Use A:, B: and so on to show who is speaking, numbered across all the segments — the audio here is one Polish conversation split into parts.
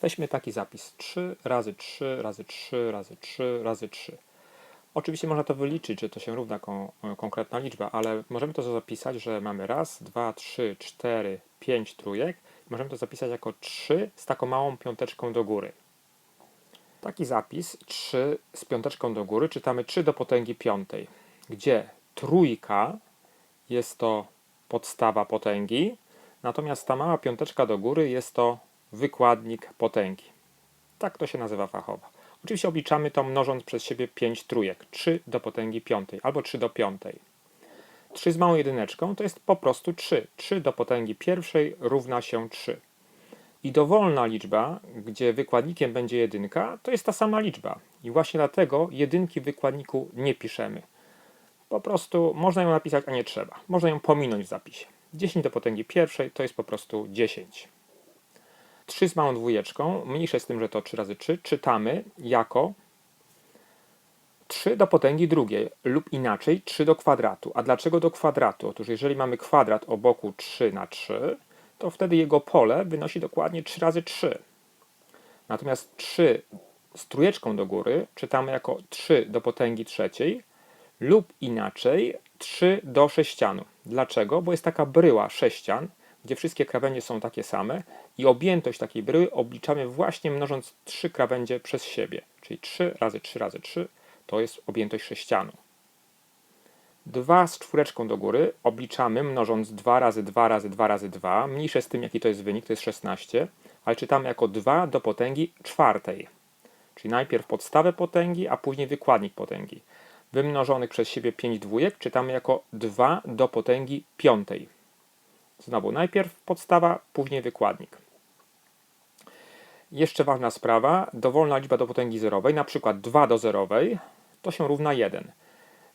A: Weźmy taki zapis 3 razy 3 razy 3 razy 3 razy 3. Oczywiście można to wyliczyć, że to się równa kon konkretna liczba, ale możemy to zapisać, że mamy raz, dwa, trzy, cztery, pięć trójek. Możemy to zapisać jako 3 z taką małą piąteczką do góry. Taki zapis 3 z piąteczką do góry czytamy 3 do potęgi piątej, gdzie trójka jest to podstawa potęgi, natomiast ta mała piąteczka do góry jest to wykładnik potęgi. Tak to się nazywa fachowo. Oczywiście obliczamy to mnożąc przez siebie 5 trójek, 3 do potęgi piątej albo 3 do piątej. 3 z małą jedyneczką to jest po prostu 3. 3 do potęgi pierwszej równa się 3. I dowolna liczba, gdzie wykładnikiem będzie jedynka, to jest ta sama liczba. I właśnie dlatego jedynki w wykładniku nie piszemy. Po prostu można ją napisać, a nie trzeba. Można ją pominąć w zapisie. 10 do potęgi pierwszej to jest po prostu 10. 3 z małą dwójeczką, mniejsze z tym, że to 3 razy 3, czytamy jako 3 do potęgi drugiej lub inaczej 3 do kwadratu. A dlaczego do kwadratu? Otóż jeżeli mamy kwadrat o boku 3 na 3, to wtedy jego pole wynosi dokładnie 3 razy 3. Natomiast 3 z trójeczką do góry czytamy jako 3 do potęgi trzeciej lub inaczej 3 do sześcianu. Dlaczego? Bo jest taka bryła sześcian, gdzie wszystkie krawędzie są takie same i objętość takiej bryły obliczamy właśnie mnożąc 3 krawędzie przez siebie. Czyli 3 razy 3 razy 3 to jest objętość sześcianu. 2 z czwóreczką do góry obliczamy mnożąc 2 razy 2 razy 2 razy 2. Mniejsze z tym, jaki to jest wynik, to jest 16, ale czytamy jako 2 do potęgi czwartej. Czyli najpierw podstawę potęgi, a później wykładnik potęgi. Wymnożonych przez siebie 5 dwójek czytamy jako 2 do potęgi piątej. Znowu najpierw podstawa, później wykładnik. Jeszcze ważna sprawa, dowolna liczba do potęgi zerowej, na przykład 2 do zerowej, to się równa 1.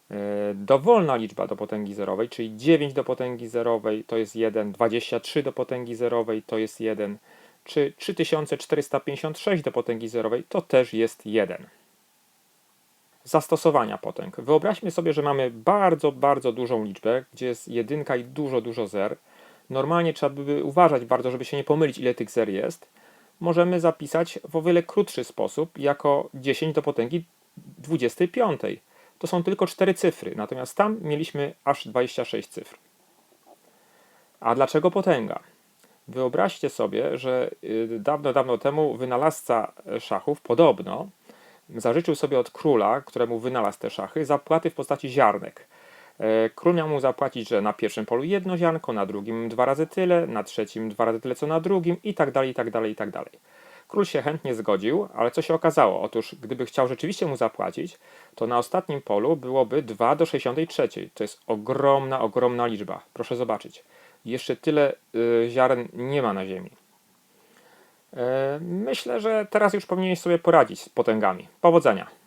A: Yy, Dowolna liczba do potęgi zerowej, czyli 9 do potęgi zerowej to jest 1, 23 do potęgi zerowej to jest 1, czy 3456 do potęgi zerowej to też jest 1. Zastosowania potęg. Wyobraźmy sobie, że mamy bardzo, bardzo dużą liczbę, gdzie jest jedynka i dużo, dużo zer. Normalnie trzeba by uważać bardzo, żeby się nie pomylić, ile tych zer jest. Możemy zapisać w o wiele krótszy sposób, jako 10 do potęgi 25. To są tylko 4 cyfry, natomiast tam mieliśmy aż 26 cyfr. A dlaczego potęga? Wyobraźcie sobie, że y, dawno, dawno temu wynalazca szachów podobno zażyczył sobie od króla, któremu wynalazł te szachy, zapłaty w postaci ziarnek. E, Król miał mu zapłacić, że na pierwszym polu jedno ziarnko, na drugim dwa razy tyle, na trzecim dwa razy tyle co na drugim i tak dalej, i tak dalej, i tak dalej. Król się chętnie zgodził, ale co się okazało? Otóż gdyby chciał rzeczywiście mu zapłacić, to na ostatnim polu byłoby 2 do 63. To jest ogromna, ogromna liczba. Proszę zobaczyć. Jeszcze tyle y, ziaren nie ma na Ziemi. E, Myślę, że teraz już powinieneś sobie poradzić z potęgami. Powodzenia.